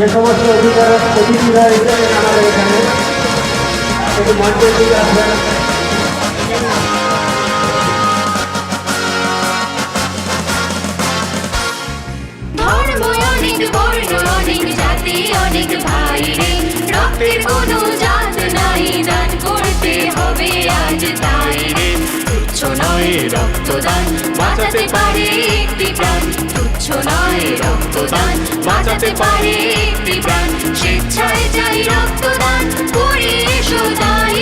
যে সমস্ত অধিকার অতিথিরা এসেছেন আমাদের এখানে, একটু মঞ্চের দিকে আসবেন। রক্তের কোনো জাত নাই রক্তদান, বাঁচাতে পারে একটি প্রাণ। তুচ্ছ নয় রক্তদান, বাঁচাতে পারে একটি প্রাণ। স্বেচ্ছায় চাই রক্তদান, করে এসো তাই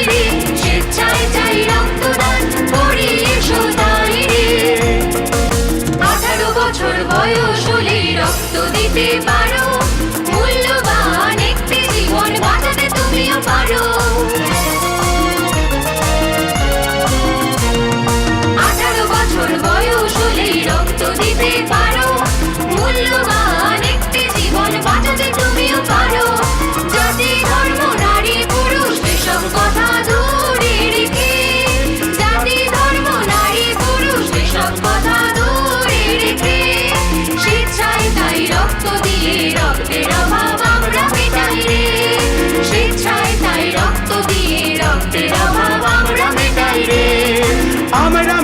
স্বেচ্ছায় চাই রক্তদান, করে এসো তাই আঠারো বছর বয়স হলে রক্ত দিতে পারো। মূল্যবান একটি জীবন বাঁচাতে তুমিও পারো। বছর বয়স হলেই রক্ত দিতে পারো। মূল্যবান একটি জীবন বাঁচাতে তুমিও পারো। জাতি, ধর্ম, নারী, পুরুষ, এসব রক্ত দিয়ে রক্তের অভাব আমরা